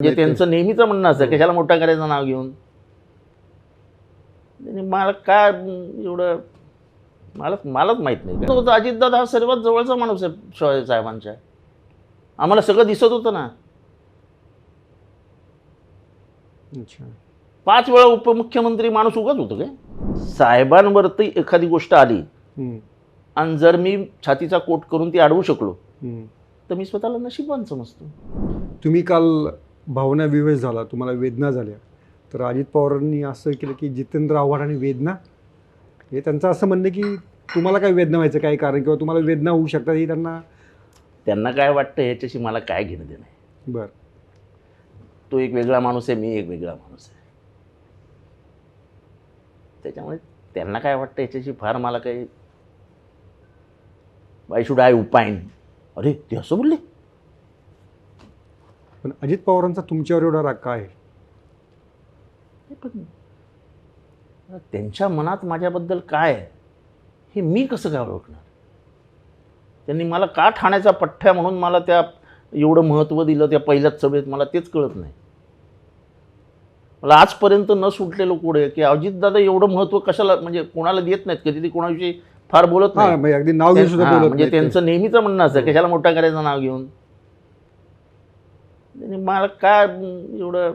म्हणजे त्यांचं नेहमीच म्हणणं असतं कशाला मोठा करायचं नाव घेऊन? आणि मला काय एवढं मला मलाच माहीत नाही. होतं अजितदादा हा सर्वात जवळचा माणूस आहे शिवाजी साहेबांच्या. आम्हाला सगळं दिसत होतं ना. पाच वेळा उपमुख्यमंत्री माणूस उगाच होतं काय? साहेबांवरती एखादी गोष्ट आली आणि जर मी छातीचा कोट करून ती अडवू शकलो. तर मी स्वतःला नशीबवान समजतो. तुम्ही काल भावना विवेश झाला तुम्हाला वेदना झाल्या. तर अजित पवारांनी असं केलं की जितेंद्र आव्हाड आणि वेदना हे त्यांचं असं म्हणणं की तुम्हाला काय वेदना व्हायचं काय कारण? किंवा तुम्हाला वेदना होऊ शकतात हे त्यांना त्यांना काय वाटतं ह्याच्याशी मला काय घेणं देणं आहे? बरं. तो एक वेगळा माणूस आहे मी एक वेगळा माणूस आहे. त्याच्यामुळे त्यांना काय वाटतं याच्याशी फार मला काही वाय शुड आय उपाईन अरे ते असं बोलले? पण अजित पवारांचा तुमच्यावर एवढा राग काय आहे? हे पण त्यांच्या मनात माझ्याबद्दल काय आहे हे मी कसं काय ओळखणार? त्यांनी मला का ठाण्याचा पठ्ठ्या म्हणून मला त्या एवढं महत्त्व दिलं त्या पहिल्याच सभेत मला तेच कळत नाही. मला आजपर्यंत न सुटलेलं कोडे की अजितदादा एवढं महत्त्व कशाला म्हणजे कोणाला देत नाहीत कधी? ते कोणाविषयी फार बोलत हा नाही अगदी नाव घेऊन सुद्धा हा, बोलत म्हणजे. त्यांचं नेहमीच म्हणणं असतं कशाला मोठा करायचं नाव घेऊन? आणि मला काय एवढं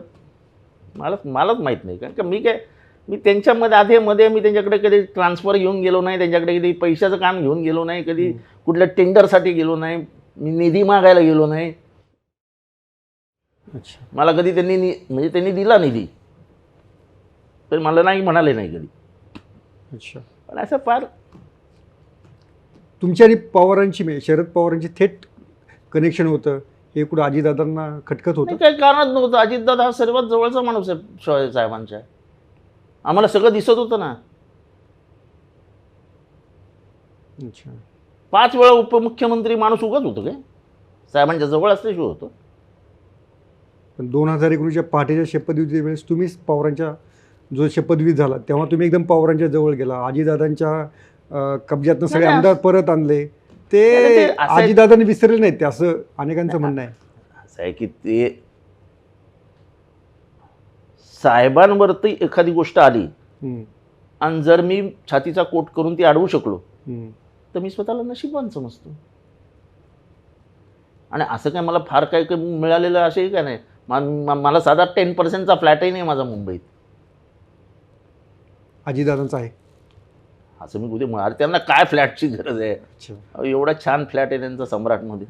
मला मलाच माहीत नाही. कारण का मी काय मी त्यांच्यामध्ये आधी मध्ये मी त्यांच्याकडे कधी ट्रान्सफर घेऊन गेलो नाही त्यांच्याकडे कधी पैशाचं काम घेऊन गेलो नाही कधी कुठल्या टेंडरसाठी गेलो नाही मी निधी मागायला गेलो नाही. अच्छा. मला कधी त्यांनी नि म्हणजे त्यांनी दिला निधी. तर मला नाही म्हणाले नाही कधी. अच्छा. पण असं फार तुमची आणि पवारांची म्हणजे शरद पवारांची थेट कनेक्शन होतं. हे कुठं आजीदादांना खटकत होतं? नाही काही कारणच नव्हतं. अजितदादा हा सर्वात जवळचा माणूस आहे शिवाजी साहेबांच्या. आम्हाला सगळं दिसत होतं ना. अच्छा. पाच वेळा उपमुख्यमंत्री माणूस उगाच होतं काय? साहेबांच्या जवळ असल्याशिवाय होतं. पण दोन हजार एकोणीसच्या पहाटेच्या शपथविधी वेळेस तुम्हीच पवारांच्या जो शपथविधी झाला तेव्हा तुम्ही एकदम पवारांच्या जवळ गेला. आजीदादांच्या अं, कब्जातनं सगळे नाही, आमदार परत आणले. ते असं आजीदादांनी विसरले नाहीत ते असं अनेकांचं म्हणणं आहे. असं आहे की ते साहेबांवरती एखादी गोष्ट आली आणि जर मी छातीचा कोट करून ती अडवू शकलो. तर मी स्वतःला नशीबवान समजतो आणि असं काय मला फार काही काही मिळालेलं असेही काय नाही. मला साधा टेन पर्सेंटचा फ्लॅटही नाही माझा मुंबईत. आजीदादांचं आहे. असं मी कुठे म्हणा अरे त्यांना काय फ्लॅटची गरज आहे? एवढा छान फ्लॅट आहे त्यांचा सम्राटमध्ये.